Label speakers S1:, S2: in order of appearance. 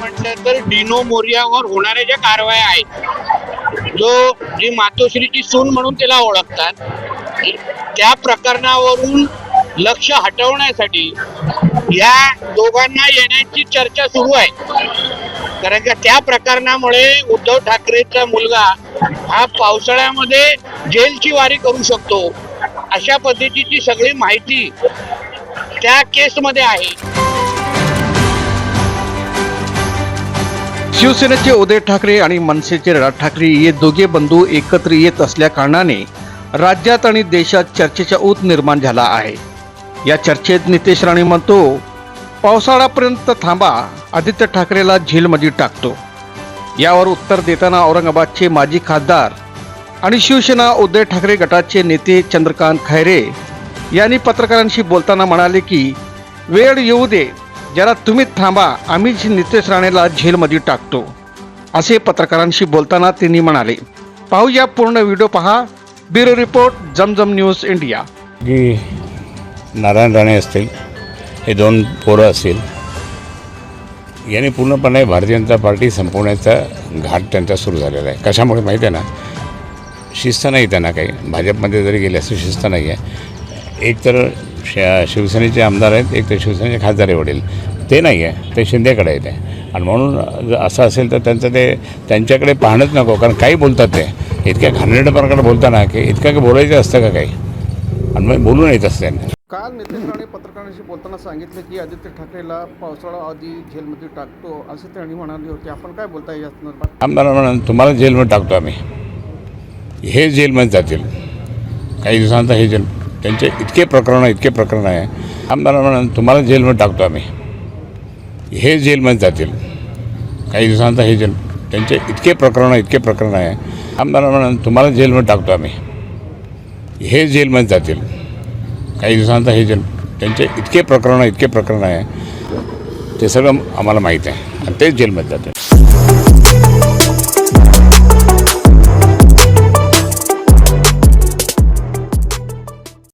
S1: तर डिनो मोरियावर होणाऱ्या ज्या कारवाया आहेत जो जी मातोश्रीची सून म्हणून त्याला ओळखतात त्या प्रकरणावरून लक्ष हटवण्यासाठी या दोघांना येण्याची चर्चा सुरू आहे. कारण का त्या प्रकरणामुळे उद्धव ठाकरेचा मुलगा हा पावसाळ्यामध्ये जेलची वारी करू शकतो अशा पद्धतीची सगळी माहिती त्या केसमध्ये आहे.
S2: शिवसेनेचे उदय ठाकरे आणि मनसेचे राज ठाकरे हे दोघे बंधू एकत्र येत असल्या कारणाने राज्यात आणि देशात चर्चेचा ऊत निर्माण झाला आहे. या चर्चेत नितेश राणे म्हणतो पावसाळापर्यंत थांबा आदित्य ठाकरेला झेलमध्ये टाकतो. यावर उत्तर देताना औरंगाबादचे माजी खासदार आणि शिवसेना उद्धव ठाकरे गटाचे नेते चंद्रकांत खैरे यांनी पत्रकारांशी बोलताना म्हणाले की वेळ येऊ दे जरा तुम्ही थांबा आम्हीच नितेश राणेला झेलमध्ये टाकतो. असे पत्रकारांशी बोलताना त्यांनी म्हणाले पाहूया पूर्ण व्हिडिओ पहा. Bureau report Jamjam News India.
S3: जी नारायण राणे असतील हे दोन पोरं असतील यांनी पूर्णपणे भारतीय जनता पार्टी संपवण्याचा घाट त्यांचा सुरू झालेला आहे. कशामुळे माहीत आहे ना? शिस्त नाही त्यांना काही. भाजपमध्ये जरी गेले असं शिस्त नाही आहे. एक तर श शिवसेनेचे आमदार आहेत एक तर शिवसेनेचे खासदार वडील. ते नाही आहे ते शिंदेकडे आहे ते आणि म्हणून जर असं असेल तर त्यांचं ते त्यांच्याकडे पाहणंच नको कारण काही बोलतात ते. इतक्या घाणेरड्या प्रकारे बोलताना की इतकं काही बोलायचं असतं का काही? आणि मग बोलून येत असतं
S2: काल नितेश राणे पत्रकारांशी बोलताना सांगितलं की आदित्य ठाकरेला पावसाळा आधी झेलमध्ये टाकतो असं त्यांनी म्हणाले होते. आपण काय बोलताय या संदर्भात?
S3: आमदार म्हणून तुम्हाला जेलमध्ये टाकतो आम्ही. हे जेलमध्ये जातील. काही दिवसानंतर हे जेल त्यांचे इतके प्रकरण इतके प्रकरण आहे. आमदार म्हणून तुम्हाला जेलमध्ये टाकतो आम्ही. हे जेलमध्ये जातील. काही दिवसांचा हे जेल त्यांचे इतके प्रकरण इतके प्रकरण आहे. आमदार म्हणून तुम्हाला जेलमध्ये टाकतो आम्ही. हे जेलमध्ये जातील. काही दिवसांचा हे जेल त्यांचे इतके प्रकरण इतके प्रकरण आहे. ते सगळं आम्हाला माहीत आहे. आणि तेच जेलमध्ये जातील.